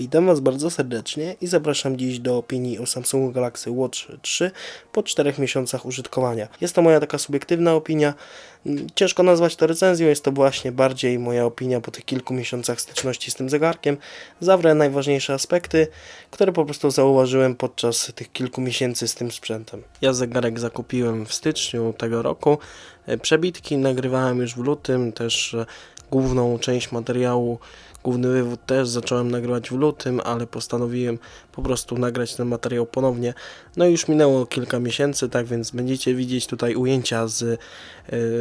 Witam Was bardzo serdecznie i zapraszam dziś do opinii o Samsungu Galaxy Watch 3 po 4 miesiącach użytkowania. Jest to moja taka subiektywna opinia. Mm, Ciężko nazwać to recenzją, jest to właśnie bardziej moja opinia po tych kilku miesiącach styczności z tym zegarkiem. Zawrę najważniejsze aspekty, które po prostu zauważyłem podczas tych kilku miesięcy z tym sprzętem. Ja zegarek zakupiłem w styczniu tego roku. E, Przebitki nagrywałem już w lutym, też e, główną część materiału Główny wywód też zacząłem nagrywać w lutym, ale postanowiłem po prostu nagrać ten materiał ponownie. No i już minęło kilka miesięcy, tak więc będziecie widzieć tutaj ujęcia z y,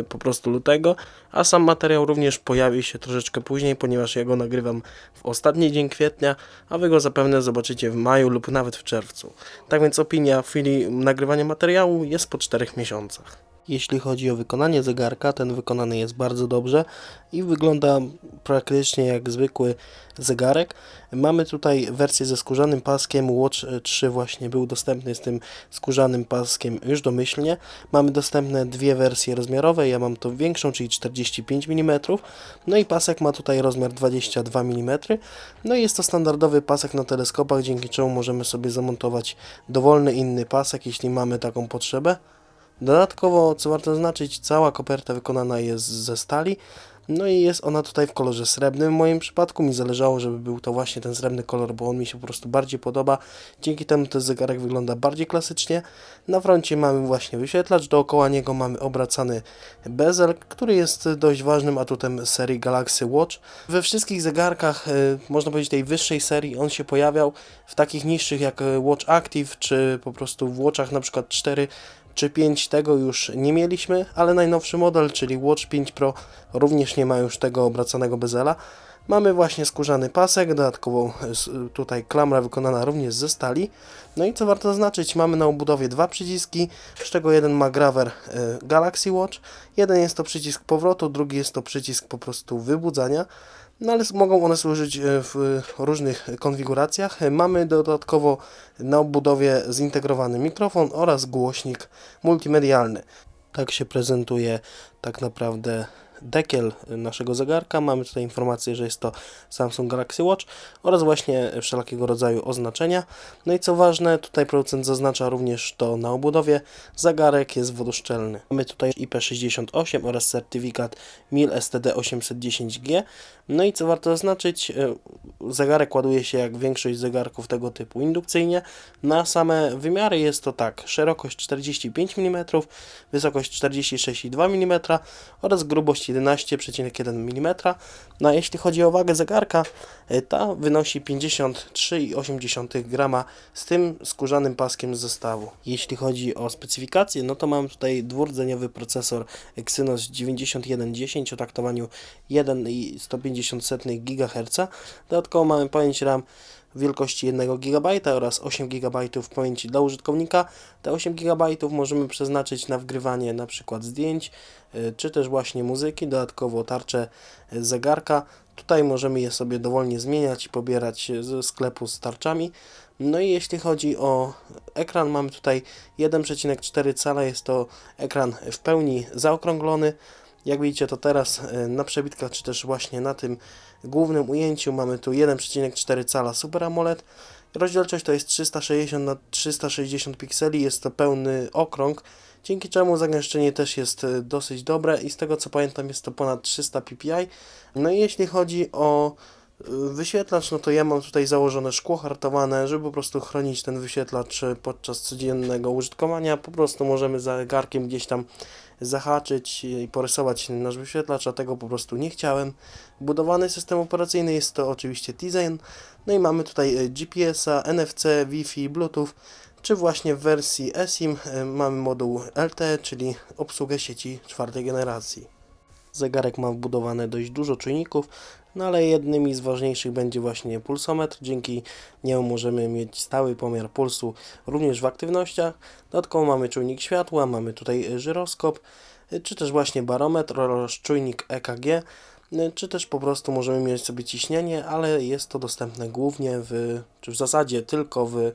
po prostu lutego, a sam materiał również pojawi się troszeczkę później, ponieważ ja go nagrywam w ostatni dzień kwietnia, a wy go zapewne zobaczycie w maju lub nawet w czerwcu. Tak więc opinia w chwili nagrywania materiału jest po 4 miesiącach. Jeśli chodzi o wykonanie zegarka, ten wykonany jest bardzo dobrze i wygląda praktycznie jak zwykły zegarek. Mamy tutaj wersję ze skórzanym paskiem. Watch 3 właśnie był dostępny z tym skórzanym paskiem już domyślnie. Mamy dostępne dwie wersje rozmiarowe. Ja mam tą większą, czyli 45 mm. No i pasek ma tutaj rozmiar 22 mm. No i jest to standardowy pasek na teleskopach, dzięki czemu możemy sobie zamontować dowolny inny pasek, jeśli mamy taką potrzebę. Dodatkowo, co warto zaznaczyć, cała koperta wykonana jest ze stali. No i jest ona tutaj w kolorze srebrnym. W moim przypadku mi zależało, żeby był to właśnie ten srebrny kolor, bo on mi się po prostu bardziej podoba. Dzięki temu ten zegarek wygląda bardziej klasycznie. Na froncie mamy właśnie wyświetlacz, dookoła niego mamy obracany bezel, który jest dość ważnym atutem serii Galaxy Watch. We wszystkich zegarkach, y, można powiedzieć tej wyższej serii, on się pojawiał. W takich niższych jak y, Watch Active, czy po prostu w Watchach na przykład 4 czy 5 tego już nie mieliśmy, ale najnowszy model, czyli Watch 5 Pro również nie ma już tego obracanego bezela. Mamy właśnie skórzany pasek, dodatkowo tutaj klamra wykonana również ze stali. No i co warto zaznaczyć, mamy na obudowie dwa przyciski, z czego jeden ma grawer y, Galaxy Watch, jeden jest to przycisk powrotu, drugi jest to przycisk po prostu wybudzania. No ale mogą one służyć e, w różnych konfiguracjach. Mamy dodatkowo na obudowie zintegrowany mikrofon oraz głośnik multimedialny. Tak się prezentuje tak naprawdę dekiel naszego zegarka. Mamy tutaj informację, że jest to Samsung Galaxy Watch oraz właśnie wszelkiego rodzaju oznaczenia. No i co ważne, tutaj producent zaznacza również to na obudowie. Zegarek jest wodoszczelny. Mamy tutaj IP68 oraz certyfikat MIL STD 810G. No i co warto zaznaczyć, e, zegarek ładuje się jak większość zegarków tego typu indukcyjnie. Na same wymiary jest to tak, szerokość 45 mm, wysokość 46,2 mm oraz grubość 11,1 mm. No a jeśli chodzi o wagę zegarka, e, ta wynosi 53,8 g z tym skórzanym paskiem z zestawu. Jeśli chodzi o specyfikację, no to mam tutaj dwurdzeniowy procesor Exynos 9110 o taktowaniu 1,150 GHz. Dodatkowo mamy pamięć RAM wielkości 1 GB oraz 8 GB pamięci dla użytkownika. Te 8 GB możemy przeznaczyć na wgrywanie na przykład zdjęć, y, czy też właśnie muzyki, dodatkowo tarcze zegarka. Tutaj możemy je sobie dowolnie zmieniać i pobierać ze sklepu z tarczami. No i jeśli chodzi o ekran, mamy tutaj 1,4 cala, jest to ekran w pełni zaokrąglony. Jak widzicie to teraz e, na przebitkach, czy też właśnie na tym głównym ujęciu mamy tu 1,4 cala Super AMOLED. Rozdzielczość to jest 360 na 360 pikseli, jest to pełny okrąg, dzięki czemu zagęszczenie też jest e, dosyć dobre i z tego co pamiętam jest to ponad 300 ppi. No i jeśli chodzi o wyświetlacz, no to ja mam tutaj założone szkło hartowane, żeby po prostu chronić ten wyświetlacz e, podczas codziennego użytkowania. Po prostu możemy zegarkiem gdzieś tam zahaczyć i porysować nasz wyświetlacz, a tego po prostu nie chciałem. Budowany system operacyjny jest to oczywiście Tizen. No i mamy tutaj e, GPS-a, NFC, Wi-Fi, Bluetooth, czy właśnie w wersji eSIM mamy moduł LTE, czyli obsługę sieci czwartej generacji. Zegarek ma wbudowane dość dużo czujników, no ale jednymi z ważniejszych będzie właśnie pulsometr. Dzięki niemu możemy mieć stały pomiar pulsu również w aktywnościach. Dodatkowo mamy czujnik światła, mamy tutaj żyroskop, czy też właśnie barometr oraz czujnik EKG, czy też po prostu możemy mieć sobie ciśnienie, ale jest to dostępne głównie w, czy w zasadzie tylko w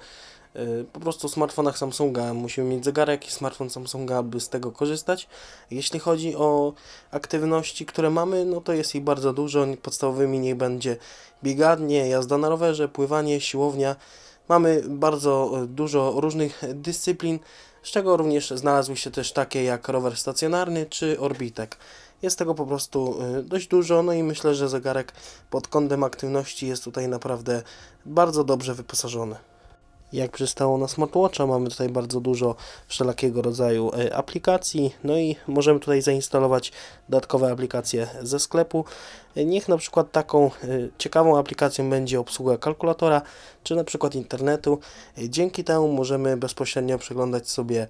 po prostu smartfonach Samsunga. Musimy mieć zegarek i smartfon Samsunga, aby z tego korzystać. Jeśli chodzi o aktywności, które mamy, no to jest ich bardzo dużo. Podstawowymi niech będzie bieganie, jazda na rowerze, pływanie, siłownia. Mamy bardzo y, dużo różnych dyscyplin, z czego również znalazły się też takie jak rower stacjonarny czy orbitek. Jest tego po prostu y, dość dużo, no i myślę, że zegarek pod kątem aktywności jest tutaj naprawdę bardzo dobrze wyposażony. Jak przystało na smartwatcha, mamy tutaj bardzo dużo wszelakiego rodzaju e, aplikacji, no i możemy tutaj zainstalować dodatkowe aplikacje ze sklepu. E, Niech na przykład taką e, ciekawą aplikacją będzie obsługa kalkulatora, czy na przykład internetu. Dzięki temu możemy bezpośrednio przeglądać sobie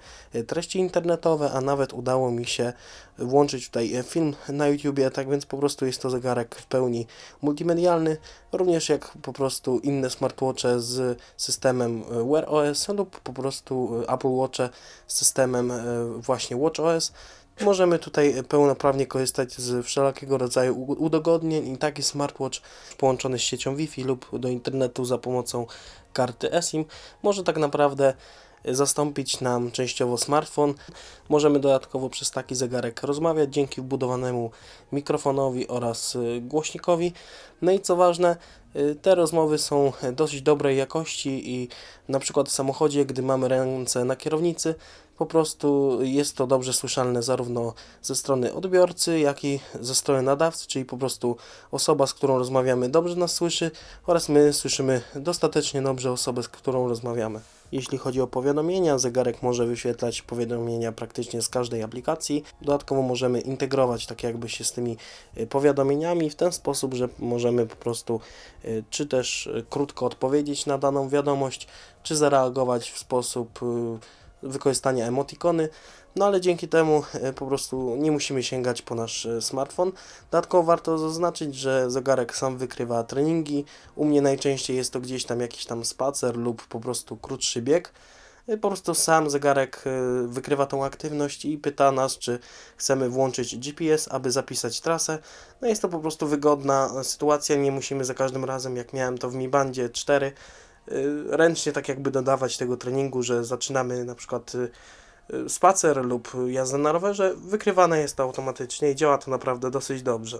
treści internetowe, a nawet udało mi się włączyć tutaj film na YouTubie, tak więc po prostu jest to zegarek w pełni multimedialny, również jak po prostu inne smartwatche z systemem e, Wear OS lub po prostu e, Apple Watche z systemem e, właśnie Watch OS. Możemy tutaj pełnoprawnie korzystać z wszelakiego rodzaju udogodnień i taki smartwatch połączony z siecią Wi-Fi lub do internetu za pomocą karty eSIM może tak naprawdę zastąpić nam częściowo smartfon. Możemy dodatkowo przez taki zegarek rozmawiać dzięki wbudowanemu mikrofonowi oraz y, głośnikowi. No i co ważne, y, te rozmowy są dosyć dobrej jakości i na przykład w samochodzie, gdy mamy ręce na kierownicy, po prostu jest to dobrze słyszalne zarówno ze strony odbiorcy, jak i ze strony nadawcy, czyli po prostu osoba, z którą rozmawiamy, dobrze nas słyszy oraz my słyszymy dostatecznie dobrze osobę, z którą rozmawiamy. Jeśli chodzi o powiadomienia, zegarek może wyświetlać powiadomienia praktycznie z każdej aplikacji. Dodatkowo możemy integrować tak jakby się z tymi y, powiadomieniami w ten sposób, że możemy po prostu y, czy też y, krótko odpowiedzieć na daną wiadomość, czy zareagować w sposób wykorzystania emotikony. No ale dzięki temu e, po prostu nie musimy sięgać po nasz e, smartfon. Dodatkowo warto zaznaczyć, że zegarek sam wykrywa treningi. U mnie najczęściej jest to gdzieś tam jakiś tam spacer lub po prostu krótszy bieg. E, Po prostu sam zegarek wykrywa tą aktywność i pyta nas, czy chcemy włączyć GPS, aby zapisać trasę. No jest to po prostu wygodna sytuacja, nie musimy za każdym razem, jak miałem to w Mi Bandzie 4, y, ręcznie tak jakby dodawać tego treningu, że zaczynamy na przykład spacer lub jazdę na rowerze, wykrywane jest to automatycznie i działa to naprawdę dosyć dobrze.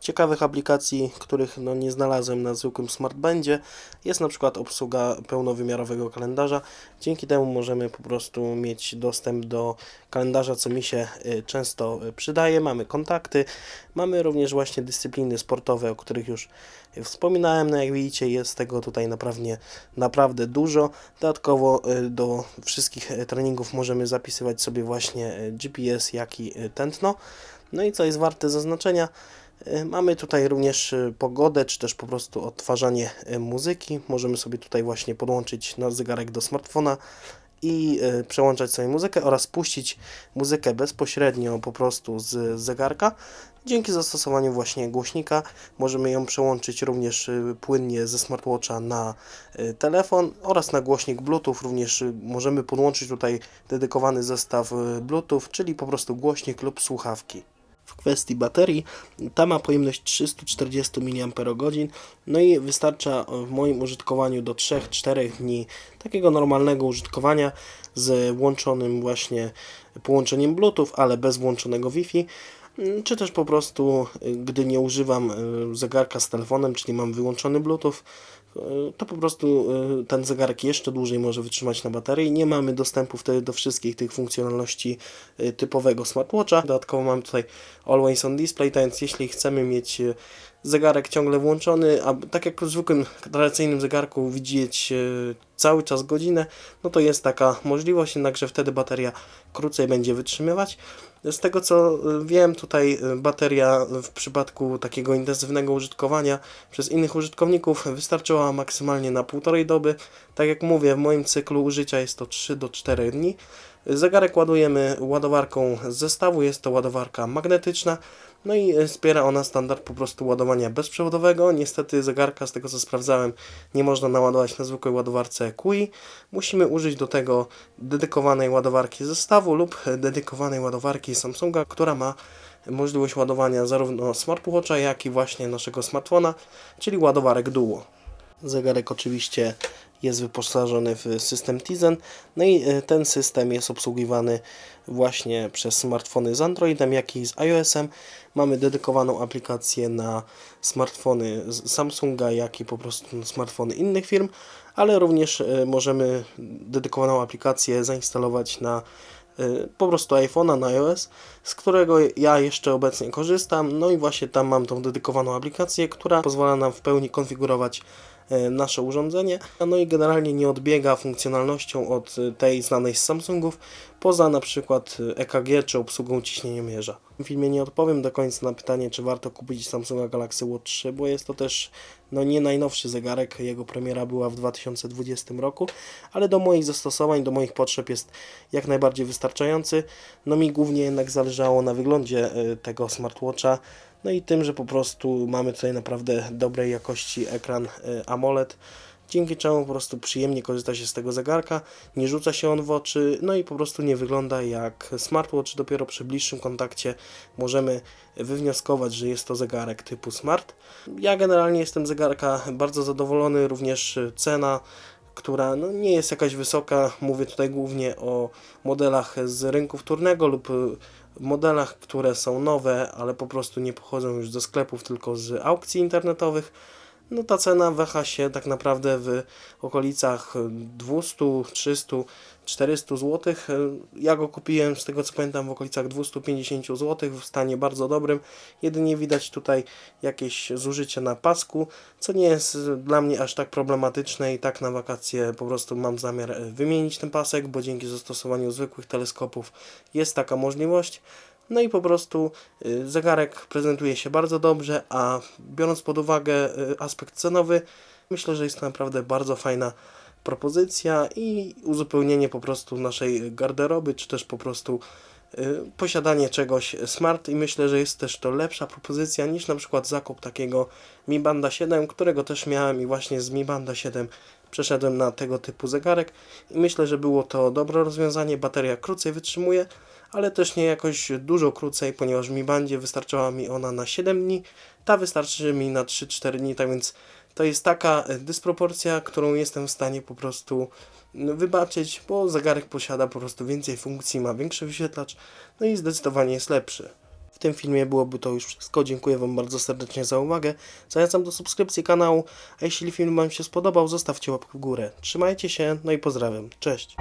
Ciekawych aplikacji, których no nie znalazłem na zwykłym smartbandzie, jest na przykład obsługa pełnowymiarowego kalendarza. Dzięki temu możemy po prostu mieć dostęp do kalendarza, co mi się y, często y, przydaje. Mamy kontakty, mamy również właśnie dyscypliny sportowe, o których już wspominałem. No jak widzicie, jest tego tutaj naprawdę, naprawdę dużo. Dodatkowo y, do wszystkich treningów możemy zapisywać sobie właśnie GPS, jak i tętno. No i co jest warte zaznaczenia, mamy tutaj również y, pogodę, czy też po prostu odtwarzanie y, muzyki. Możemy sobie tutaj właśnie podłączyć nasz zegarek do smartfona i przełączać sobie muzykę oraz puścić muzykę bezpośrednio po prostu z zegarka. Dzięki zastosowaniu właśnie głośnika możemy ją przełączyć również płynnie ze smartwatcha na telefon oraz na głośnik Bluetooth. Również możemy podłączyć tutaj dedykowany zestaw Bluetooth, czyli po prostu głośnik lub słuchawki. W kwestii baterii, ta ma pojemność 340 mAh, no i wystarcza w moim użytkowaniu do 3-4 dni takiego normalnego użytkowania z włączonym właśnie połączeniem Bluetooth, ale bez włączonego Wi-Fi. Mm, Czy też po prostu, y, gdy nie używam y, zegarka z telefonem, czyli mam wyłączony Bluetooth, to po prostu y, ten zegarek jeszcze dłużej może wytrzymać na baterii. Nie mamy dostępu wtedy do wszystkich tych funkcjonalności y, typowego smartwatcha. Dodatkowo mam tutaj Always on Display, więc jeśli chcemy mieć zegarek ciągle włączony, a tak jak w zwykłym tradycyjnym zegarku widzieć y, cały czas godzinę, no to jest taka możliwość, jednakże wtedy bateria krócej będzie wytrzymywać. Z tego co y, wiem, tutaj y, bateria w przypadku takiego intensywnego użytkowania przez innych użytkowników wystarczyła maksymalnie na półtorej doby. Tak jak mówię, w moim cyklu użycia jest to 3 do 4 dni. Zegarek ładujemy ładowarką z zestawu, jest to ładowarka magnetyczna. No i y, wspiera ona standard po prostu ładowania bezprzewodowego. Niestety zegarka, z tego co sprawdzałem, nie można naładować na zwykłej ładowarce QI. Musimy użyć do tego dedykowanej ładowarki zestawu lub dedykowanej ładowarki Samsunga, która ma możliwość ładowania zarówno smartwatcha, jak i właśnie naszego smartfona, czyli ładowarek Duo. Zegarek oczywiście jest wyposażony w system Tizen. No i e, ten system jest obsługiwany właśnie przez smartfony z Androidem, jak i z iOS-em. Mamy dedykowaną aplikację na smartfony Samsunga, jak i po prostu smartfony innych firm, ale również e, możemy dedykowaną aplikację zainstalować na y, po prostu iPhone'a na iOS, z którego ja jeszcze obecnie korzystam. No i właśnie tam mam tą dedykowaną aplikację, która pozwala nam w pełni konfigurować nasze urządzenie. No i generalnie nie odbiega funkcjonalnością od y, tej znanej z Samsungów, poza na przykład EKG czy obsługą ciśnieniomierza. W filmie nie odpowiem do końca na pytanie, czy warto kupić Samsunga Galaxy Watch 3, bo jest to też no, nie najnowszy zegarek. Jego premiera była w 2020 roku, ale do moich zastosowań, do moich potrzeb jest jak najbardziej wystarczający. No mi głównie jednak zależało na wyglądzie tego smartwatcha, no i tym, że po prostu mamy tutaj naprawdę dobrej jakości ekran y, AMOLED, dzięki czemu po prostu przyjemnie korzysta się z tego zegarka, nie rzuca się on w oczy, no i po prostu nie wygląda jak smartwatch. Dopiero przy bliższym kontakcie możemy wywnioskować, że jest to zegarek typu smart. Ja generalnie jestem zegarka bardzo zadowolony, również cena która no, nie jest jakaś wysoka. Mówię tutaj głównie o modelach z rynku wtórnego lub y, modelach, które są nowe, ale po prostu nie pochodzą już ze sklepów, tylko z aukcji internetowych. No ta cena waha się tak naprawdę w okolicach 200, 300, 400 zł. Ja go kupiłem z tego co pamiętam w okolicach 250 zł w stanie bardzo dobrym. Jedynie widać tutaj jakieś zużycie na pasku, co nie jest dla mnie aż tak problematyczne i tak na wakacje po prostu mam zamiar wymienić ten pasek, bo dzięki zastosowaniu zwykłych teleskopów jest taka możliwość. No i po prostu y, zegarek prezentuje się bardzo dobrze, a biorąc pod uwagę y, aspekt cenowy, myślę, że jest to naprawdę bardzo fajna propozycja i uzupełnienie po prostu naszej garderoby, czy też po prostu y, posiadanie czegoś smart i myślę, że jest też to lepsza propozycja niż na przykład zakup takiego Mi Banda 7, którego też miałem i właśnie z Mi Banda 7 przeszedłem na tego typu zegarek i myślę, że było to dobre rozwiązanie. Bateria krócej wytrzymuje, ale też nie jakoś dużo krócej, ponieważ mi bandzie wystarczała mi ona na 7 dni, ta wystarczy mi na 3-4 dni, tak więc to jest taka e, dysproporcja, którą jestem w stanie po prostu no, wybaczyć, bo zegarek posiada po prostu więcej funkcji, ma większy wyświetlacz, no i zdecydowanie jest lepszy. W tym filmie byłoby to już wszystko. Dziękuję Wam bardzo serdecznie za uwagę. Zachęcam do subskrypcji kanału, a jeśli film Wam się spodobał, zostawcie łapkę w górę. Trzymajcie się, no i pozdrawiam. Cześć!